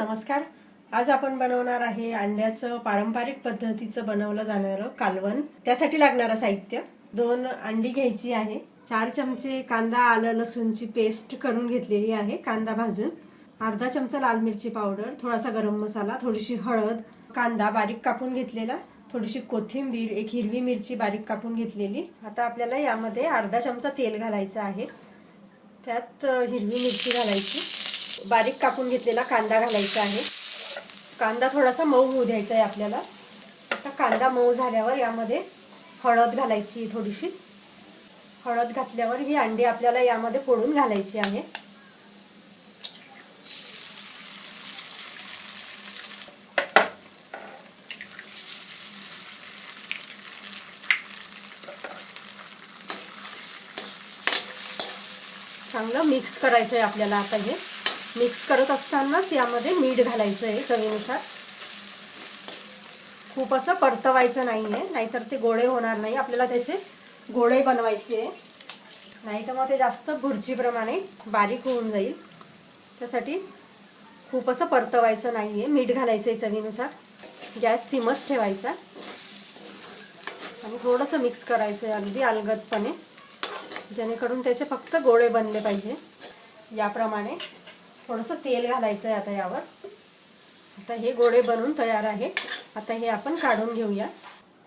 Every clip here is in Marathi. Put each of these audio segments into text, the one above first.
नमस्कार. आज आपण बनवणार आहे अंड्याचं पारंपरिक पद्धतीचं बनवलं जाणारं कालवण. त्यासाठी लागणारं साहित्य. दोन अंडी घ्यायची आहे. चार चमचे कांदा आलं लसूणची पेस्ट करून घेतलेली आहे कांदा भाजून. अर्धा चमचा लाल मिरची पावडर थोडासा गरम मसाला थोडीशी हळद कांदा बारीक कापून घेतलेला थोडीशी कोथिंबीर एक हिरवी मिरची बारीक कापून घेतलेली. आता आपल्याला यामध्ये अर्धा चमचा तेल घालायचं आहे. त्यात हिरवी मिरची घालायची. बारीक कापून घेतलेला कांदा घालायचा आहे. कांदा थोडासा मऊ होऊ द्यायचा आहे आपल्याला. आता कांदा मऊ झाल्यावर यामध्ये हळद घालायची थोडीशी. हळद घातल्यावर ही अंडी आपल्याला यामध्ये फोडून घालायची आहे. चांगलं मिक्स करायचं आहे आपल्याला आता हे. मिक्स करत असतानाच यामध्ये मीठ घालायचं आहे चवीनुसार. खूप असं परतवायचं नाही आहे नाहीतर ते गोळे होणार नाही. आपल्याला त्याचे गोळे बनवायचे आहे. नाही तर मग ते जास्त भुर्जीप्रमाणे बारीक होऊन जाईल. त्यासाठी खूप असं परतवायचं नाही आहे मीठ घालायचं आहे चवीनुसार. गॅस सिमच ठेवायचा. आणि थोडंसं मिक्स करायचं आहे अगदी अलगदपणे जेणेकरून त्याचे फक्त गोळे बनले पाहिजे. याप्रमाणे थोडंसं तेल घालायचं आहे आता यावर. आता हे गोळे बनवून तयार आहे आता हे आपण काढून घेऊया.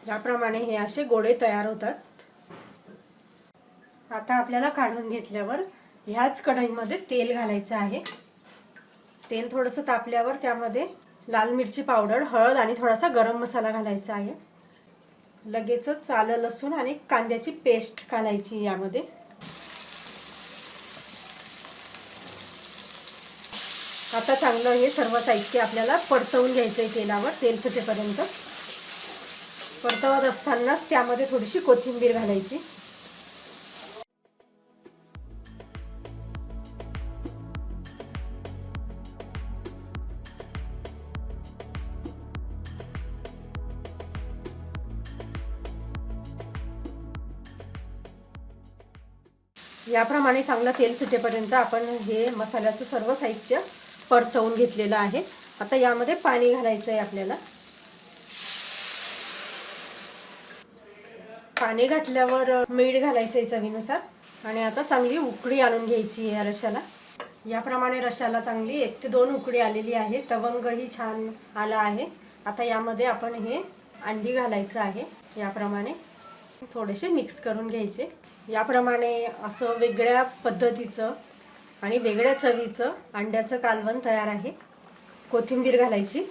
याप्रमाणे हे असे गोडे तयार होतात. आता आपल्याला काढून घेतल्यावर ह्याच कढईमध्ये तेल घालायचं आहे. तेल थोडंसं तापल्यावर त्यामध्ये लाल मिरची पावडर हळद आणि थोडासा गरम मसाला घालायचा आहे. लगेचच आलं लसूण आणि कांद्याची पेस्ट घालायची यामध्ये. आता चांगलं हे सर्व साहित्य आपल्याला परतवून घ्यायचं आहे तेलावर तेल सुटेपर्यंत. परतवत असतानाच त्यामध्ये थोडीशी कोथिंबीर घालायची. याप्रमाणे चांगलं तेल सुटेपर्यंत आपण हे मसाल्याचं सर्व साहित्य परतवून घेतलेलं आहे. आता यामध्ये पाणी घालायचं आहे आपल्याला. पाणी घातल्यावर मीठ घालायचं आहे चवीनुसार. आणि आता चांगली उकडी आणून घ्यायची आहे या रशाला. याप्रमाणे रशाला चांगली एक ते दोन उकडी आलेली आहे. तवंगही छान आला आहे. आता यामध्ये आपण हे अंडी घालायचं आहे याप्रमाणे. थोडेसे मिक्स करून घ्यायचे. याप्रमाणे असं वेगळ्या पद्धतीचं आणि वेगळ्या चवीचं अंड्याचं कालवण तयार आहे. कोथिंबीर घालायची.